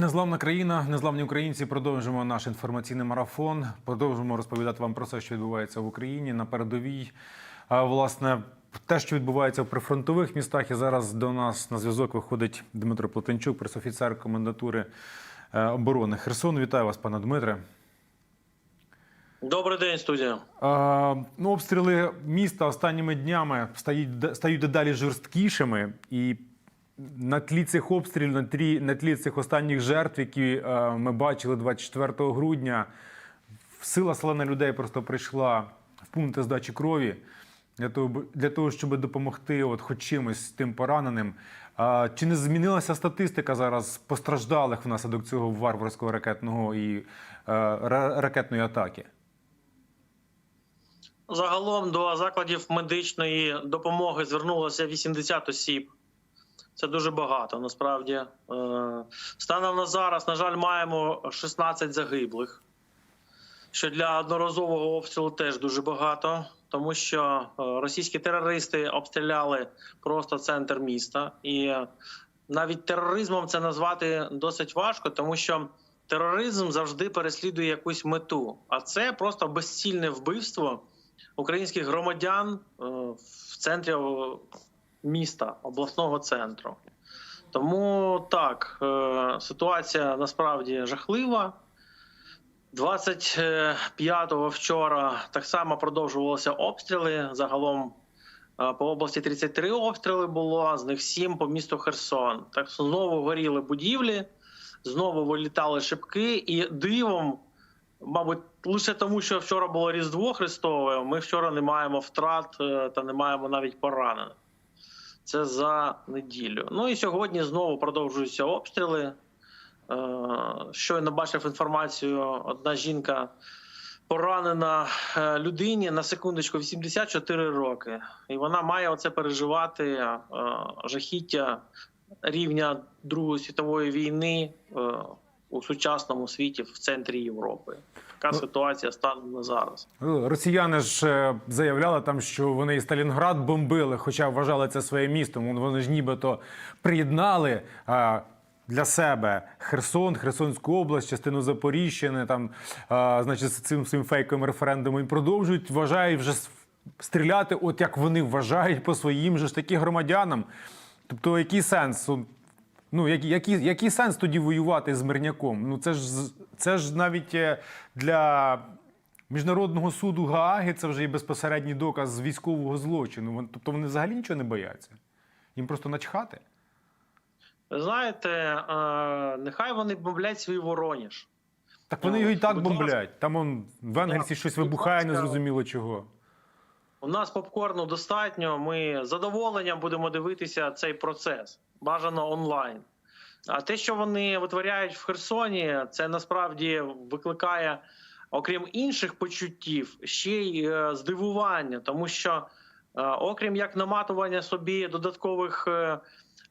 Незламна країна, незламні українці. Продовжуємо наш інформаційний марафон. Продовжуємо розповідати вам про все, що відбувається в Україні на передовій. Власне, те, що відбувається в прифронтових містах, і зараз до нас на зв'язок виходить Дмитро Плотенчук, пресофіцер комендатури е, оборони Херсону. Вітаю вас, пане Дмитре. Добрий день, студія. А, ну, обстріли міста останніми днями стають, стають дедалі жорсткішими. І на тлі цих обстрілів, на тлі, на тлі цих останніх жертв, які е, ми бачили 24 грудня, сила селена людей просто прийшла в пункти здачі крові для того, для того щоб допомогти от, хоч чимось тим пораненим. Чи не змінилася статистика зараз постраждалих внаслідок цього варварського ракетного і е, ракетної атаки? Загалом до закладів медичної допомоги звернулося 80 осіб. Це дуже багато. Насправді, Е, станом на зараз, на жаль, маємо 16 загиблих, що для одноразового обстрілу теж дуже багато, тому що е, російські терористи обстріляли просто центр міста, і навіть тероризмом це назвати досить важко, тому що тероризм завжди переслідує якусь мету, а це просто безцільне вбивство українських громадян е, в центрі міста, обласного центру. Тому так, е, ситуація насправді жахлива. 25-го вчора так само продовжувалися обстріли. Загалом е, по області 33 обстріли було, з них 7 по місту Херсон. Так знову горіли будівлі, знову вилітали шибки, і дивом, мабуть, лише тому, що вчора було Різдво Христове, ми вчора не маємо втрат е, та не маємо навіть поранених. Це за неділю. Ну і сьогодні знову продовжуються обстріли. Е, Щойно бачив інформацію, одна жінка поранена е, людині на секундочку 84 роки. І вона має оце переживати е, жахіття рівня Другої світової війни у сучасному світі в центрі Європи. Така Ну, ситуація станом на зараз. Росіяни ж е, заявляли там, що вони і Сталінград бомбили, хоча вважали це своїм містом. Вони ж нібито приєднали а, для себе Херсон, Херсонську область, частину Запоріжжя, там, а, значить, з цим своїм фейковим референдумом і продовжують, вважають вже стріляти, от як вони вважають по своїм же ж таки громадянам. Тобто, який сенс? Ну, який, який, який сенс тоді воювати з мирняком? Ну це ж це ж навіть е, для міжнародного суду Гааги це вже і безпосередній доказ військового злочину. Тобто вони взагалі нічого не бояться. Їм просто начхати. Ви знаєте, е, нехай вони бомблять свій Вороніж. Так вони Ну, його і так бомблять. Там он в Енгельсі щось вибухає, незрозуміло чого. У нас попкорну достатньо. Ми з задоволенням будемо дивитися цей процес. Бажано онлайн. А те, що вони витворяють в Херсоні, це насправді викликає, окрім інших почуттів, ще й е, здивування, тому що, е, окрім як наматування собі додаткових е,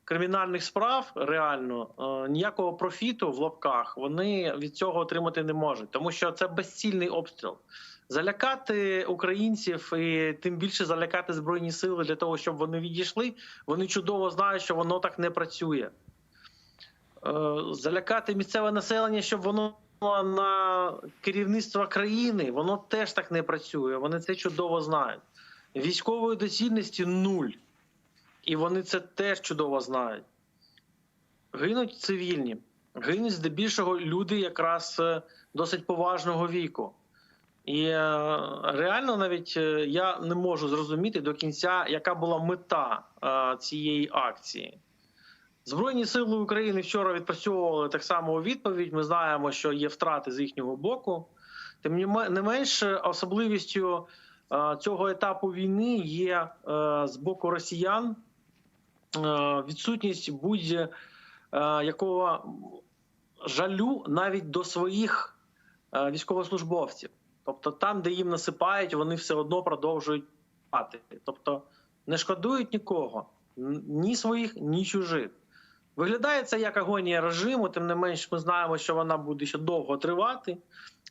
кримінальних справ, реально ніякого профіту в лапках вони від цього отримати не можуть, тому що це безцільний обстріл. Залякати українців і тим більше залякати збройні сили для того, щоб вони відійшли. Вони чудово знають, що воно так не працює. Е, Залякати місцеве населення, щоб воно на керівництво країни, воно теж так не працює. Вони це чудово знають. Військової доцільності нуль. І вони це теж чудово знають. Гинуть цивільні, гинуть здебільшого люди якраз е, досить поважного віку. І е, реально навіть е, я не можу зрозуміти до кінця, яка була мета е, цієї акції. Збройні сили України вчора відпрацьовували так само у відповідь. Ми знаємо, що є втрати з їхнього боку. Тим не менш, особливістю цього етапу війни є з боку росіян відсутність будь-якого жалю навіть до своїх військовослужбовців. Тобто, там, де їм насипають, вони все одно продовжують пати. Тобто не шкодують нікого, ні своїх, ні чужих. Виглядає це як агонія режиму, тим не менш, ми знаємо, що вона буде ще довго тривати,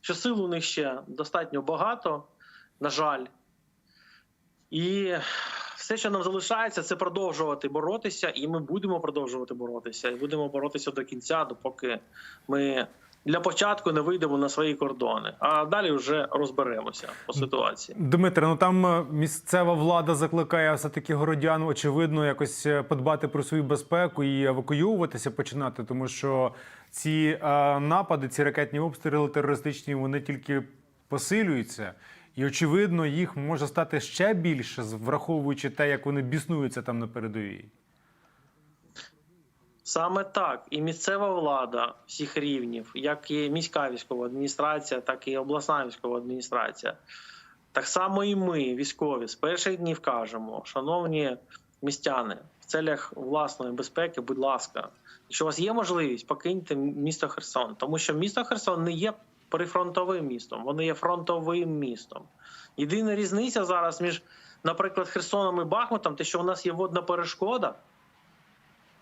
що сил у них ще достатньо багато, на жаль. І все, що нам залишається, це продовжувати боротися, і ми будемо продовжувати боротися. І будемо боротися до кінця, допоки ми для початку не вийдемо на свої кордони. А далі вже розберемося по ситуації. Дмитре, ну там е, місцева влада закликає все-таки городян, очевидно, якось е, подбати про свою безпеку і евакуюватися починати, тому що ці е, напади, ці ракетні обстріли терористичні, вони тільки посилюються. І очевидно, їх може стати ще більше, враховуючи те, як вони біснуються там на передовій. Саме так, і місцева влада всіх рівнів, як і міська військова адміністрація, так і обласна військова адміністрація. Так само і ми, військові, з перших днів кажемо, шановні містяни, в целях власної безпеки, будь ласка, якщо у вас є можливість, покиньте місто Херсон, тому що місто Херсон не є прифронтовим містом, воно є фронтовим містом. Єдина різниця зараз між, наприклад, Херсоном і Бахмутом, те, що у нас є водна перешкода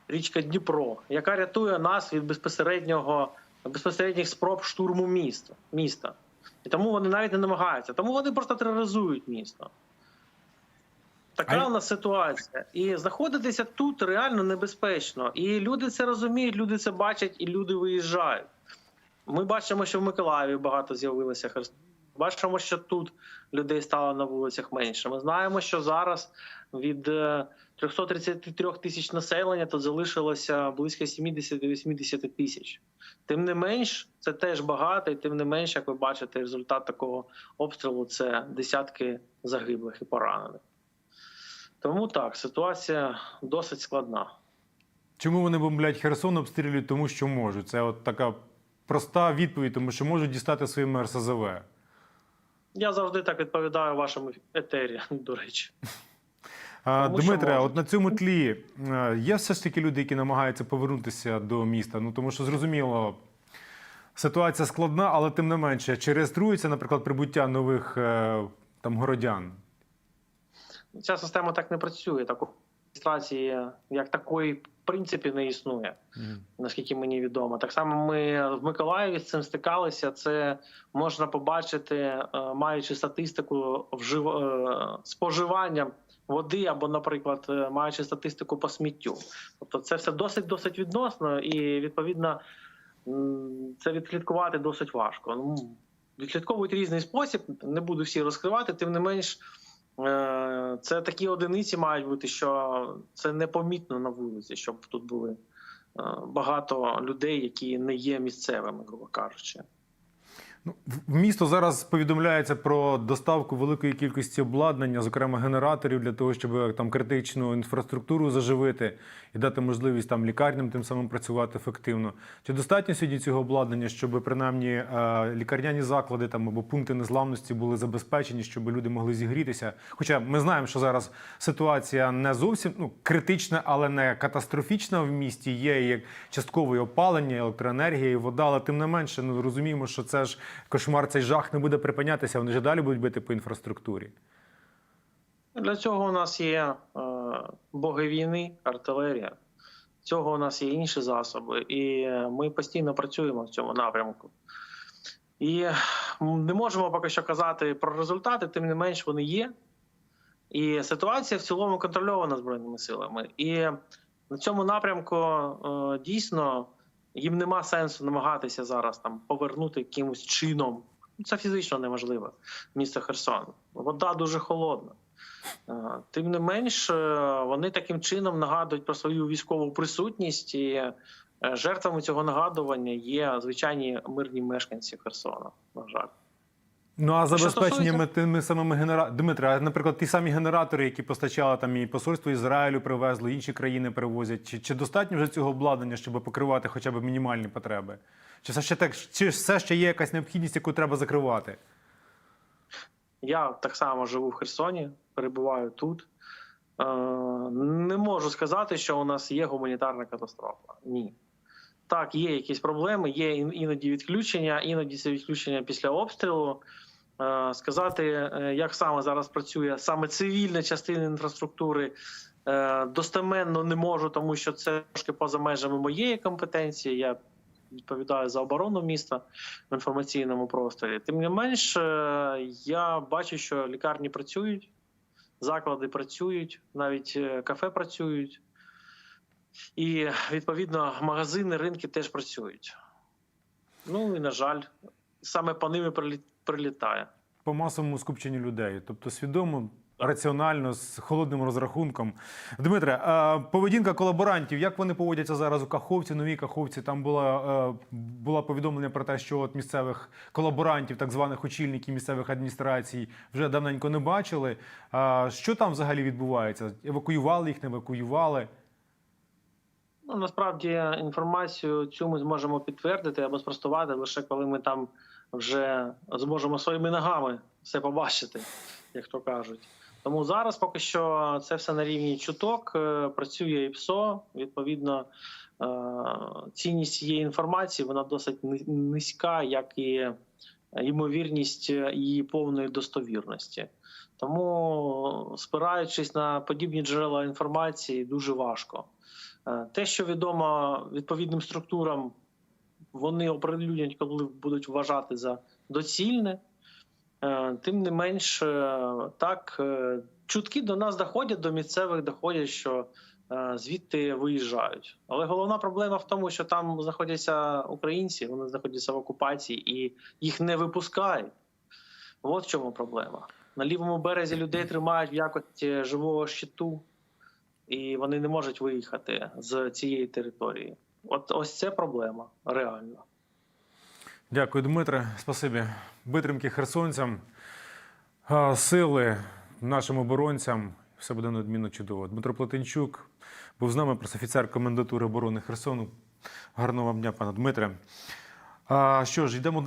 річка Дніпро, яка рятує нас від безпосереднього безпосередніх спроб штурму міста. міста. І тому вони навіть не намагаються. Тому вони просто тероризують місто. Така А- у нас ситуація. І знаходитися тут реально небезпечно. І люди це розуміють, люди це бачать, і люди виїжджають. Ми бачимо, що в Миколаєві багато з'явилося херсон. Бачимо, що тут людей стало на вулицях менше. Ми знаємо, що зараз від е, 333 тисяч населення тут залишилося близько 70-80 тисяч. Тим не менш, це теж багато, і тим не менш, як ви бачите, результат такого обстрілу це десятки загиблих і поранених. Тому так, ситуація досить складна. Чому вони бомблять Херсон, обстрілюють, тому що можуть. Це от така проста відповідь, тому що можуть дістати своїми РСЗВ. Я завжди так відповідаю вашому етері, до речі. Тому Дмитре, от на цьому тлі е, є все ж таки люди, які намагаються повернутися до міста. Ну тому що зрозуміло, ситуація складна, але тим не менше, чи реєструється, наприклад, прибуття нових е, там городян? Ця система так не працює. Такої реєстрації як такої, в принципі, не існує. наскільки мені відомо. Так само ми в Миколаєві з цим стикалися. Це можна побачити, е, маючи статистику вжив... е, споживання води, або, наприклад, е, маючи статистику по сміттю. Тобто, це все досить досить відносно, і відповідно це відслідкувати досить важко. Ну відслідковують різний спосіб. Не буду всі розкривати, тим не менш. Е, Це такі одиниці мають бути, що це непомітно на вулиці, щоб тут були е, багато людей, які не є місцевими, грубо кажучи. Ну, в- місто зараз повідомляється про доставку великої кількості обладнання, зокрема генераторів, для того, щоб е, там критичну інфраструктуру заживити і дати можливість там лікарням тим самим працювати ефективно. Чи достатньо сьогодні цього обладнання, щоб принаймні е, лікарняні заклади там або пункти незламності були забезпечені, щоб люди могли зігрітися? Хоча ми знаємо, що зараз ситуація не зовсім ну, критична, але не катастрофічна в місті. Є як часткове опалення, електроенергія і вода, але тим не менше, ну розуміємо, що це ж кошмар, цей жах не буде припинятися. Вони ж далі будуть бити по інфраструктурі. Для цього у нас є е, боги війни, артилерія. Цього у нас є інші засоби, і е, ми постійно працюємо в цьому напрямку. І не можемо поки що казати про результати, тим не менш вони є. І ситуація в цілому контрольована збройними силами. І на цьому напрямку е, дійсно їм нема сенсу намагатися зараз там повернути якимось чином. Ну, Це фізично неможливо. Місто Херсон. Вода дуже холодна. Е, Тим не менш, е, вони таким чином нагадують про свою військову присутність, і е, жертвами цього нагадування є звичайні мирні мешканці Херсона. На жаль. Ну а Що забезпеченнями тими самими генераторами, Дмитре, а, наприклад, ті самі генератори, які постачали там і посольство Ізраїлю, привезли, інші країни привозять. Чи, чи достатньо вже цього обладнання, щоб покривати хоча б мінімальні потреби? Чи все ще так, чи все ще є якась необхідність, яку треба закривати? Я так само живу в Херсоні, перебуваю тут. Е, Не можу сказати, що у нас є гуманітарна катастрофа. Ні. Так, є якісь проблеми, є іноді відключення, іноді це відключення після обстрілу. Е, Сказати, е, як саме зараз працює саме цивільна частина інфраструктури, е, достеменно не можу, тому що це трошки поза межами моєї компетенції. Я відповідаю за оборону міста в інформаційному просторі. Тим не менш, я бачу, що лікарні працюють, заклади працюють, навіть кафе працюють. І відповідно магазини, ринки теж працюють. Ну і на жаль, саме по ними прилі- прилітає. По масовому скупченню людей, тобто свідомо, раціонально, з холодним розрахунком. Дмитре, поведінка колаборантів, як вони поводяться зараз у Каховці, новій Каховці? Там була, е, була повідомлення про те, що от місцевих колаборантів, так званих очільників місцевих адміністрацій, вже давненько не бачили. Що там взагалі відбувається? Евакуювали їх, не евакуювали? Ну, насправді інформацію цю ми зможемо підтвердити або спростувати лише коли ми там вже зможемо своїми ногами все побачити, як то кажуть. Тому зараз поки що це все на рівні чуток. е, Працює і ПСО. Відповідно, е, цінність цієї інформації вона досить низька, як і ймовірність її повної достовірності. Тому, спираючись на подібні джерела інформації, дуже важко. Е, Те, що відомо відповідним структурам, вони оприлюднять, коли будуть вважати за доцільне. Е, Тим не менш, е, так, е, чутки до нас доходять, до місцевих доходять, що звідти виїжджають. Але головна проблема в тому, що там знаходяться українці, вони знаходяться в окупації і їх не випускають. От в чому проблема. На лівому березі людей тримають в якості живого щиту і вони не можуть виїхати з цієї території. От ось це проблема реально. Дякую, Дмитре. Спасибі. Витримки херсонцям, сили нашим оборонцям. Все буде надмінно чудово. Дмитро Платенчук був з нами, пресофіцер комендатури оборони Херсону. Гарного вам дня, пане Дмитре. А, що ж, йдемо далі.